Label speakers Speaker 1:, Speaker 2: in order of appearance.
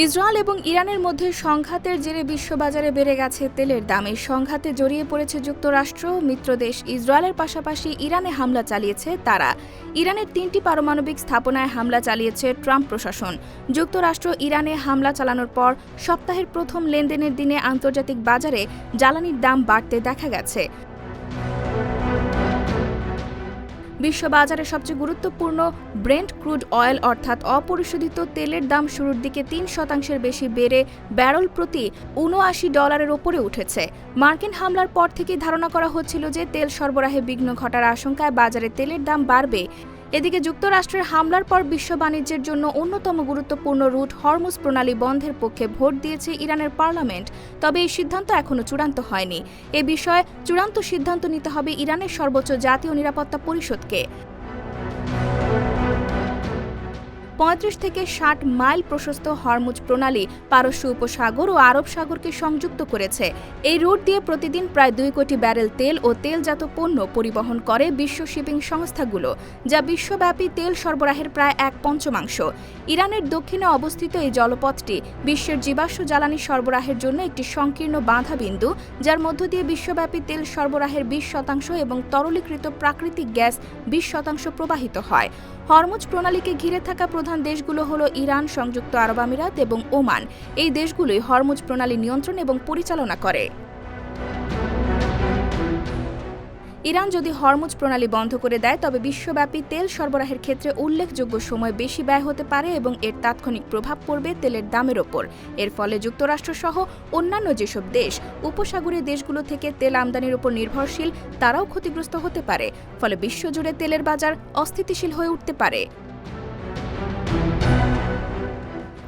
Speaker 1: Israel এবং ইরানের মধ্যে সংঘাতের জেরে বিশ্ববাজারে বেড়ে গেছে তেলের দাম। এই সংঘাতে জড়িয়ে পড়েছে যুক্তরাষ্ট্র মিত্রদেশ ইসরায়েলের পাশাপাশি ইরানে হামলা চালিয়েছে তারা। ইরানের তিনটি পারমাণবিক স্থাপনায় হামলা চালিয়েছে ট্রাম্প প্রশাসন। যুক্তরাষ্ট্র ইরানে হামলা চালানোর পর সপ্তাহের প্রথম লেনদেনের দিনে আন্তর্জাতিক বাজারে জ্বালানির দাম বাড়তে দেখা গেছে। বিশ্ববাজারে সবচেয়ে গুরুত্বপূর্ণ ব্রেন্ড ক্রুড অয়েল অর্থাৎ অপরিশোধিত তেলের দাম শুরুর দিকে তিন শতাংশের বেশি বেড়ে ব্যারল প্রতি উনআশি ডলারের ওপরে উঠেছে। মার্কিন হামলার পর থেকেই ধারণা করা হচ্ছিল যে তেল সরবরাহে বিঘ্ন ঘটার আশঙ্কায় বাজারে তেলের দাম বাড়বে এদিকে যুক্তরাষ্ট্রের হামলার পর বিশ্ব বাণিজ্যের জন্য অন্যতম গুরুত্বপূর্ণ রুট হরমুজ প্রণালী বন্ধের পক্ষে ভোট দিয়েছে ইরানের পার্লামেন্ট, তবে এই সিদ্ধান্ত এখনও চূড়ান্ত হয়নি। এ বিষয়ে চূড়ান্ত সিদ্ধান্ত নিতে হবে ইরানের সর্বোচ্চ জাতীয় নিরাপত্তা পরিষদকে। পঁয়ত্রিশ থেকে ষাট মাইল প্রশস্ত হরমুজ প্রণালী পারস্য উপসাগর ও আরব সাগরকে সংযুক্ত করেছে। এই রুট দিয়ে প্রতিদিন প্রায় দুই কোটি ব্যারেল তেল ও তেলজাত পণ্য পরিবহন করে বিশ্ব শিপিং সংস্থাগুলো, যা বিশ্বব্যাপী তেল সরবরাহের প্রায় এক পঞ্চমাংশ। ইরানের দক্ষিণে অবস্থিত এই জলপথটি বিশ্বের জীবাশ্ম জ্বালানি সরবরাহের জন্য একটি সংকীর্ণ বাধা বিন্দু যার মধ্য দিয়ে বিশ্বব্যাপী তেল সরবরাহের বিশ শতাংশ এবং তরলীকৃত প্রাকৃতিক গ্যাস বিশ শতাংশ প্রবাহিত হয়। হরমুজ প্রণালীকে ঘিরে থাকা প্রধান দেশগুলো হলো ইরান, সংযুক্ত আরব আমিরাত এবং ওমান। এই দেশগুলোই হরমুজ প্রণালী নিয়ন্ত্রণ এবং পরিচালনা করে। ইরান যদি হরমুজ প্রণালী বন্ধ করে দেয়, তবে বিশ্বব্যাপী তেল সরবরাহের ক্ষেত্রে উল্লেখযোগ্য সময় বেশি ব্যয় হতে পারে এবং এর তাৎক্ষণিক প্রভাব পড়বে তেলের দামের ওপর। এর ফলে যুক্তরাষ্ট্রসহ অন্যান্য যেসব দেশ উপসাগরীয় দেশগুলো থেকে তেল আমদানির উপর নির্ভরশীল, তারাও ক্ষতিগ্রস্ত হতে পারে। ফলে বিশ্বজুড়ে তেলের বাজার অস্থিতিশীল হয়ে উঠতে পারে।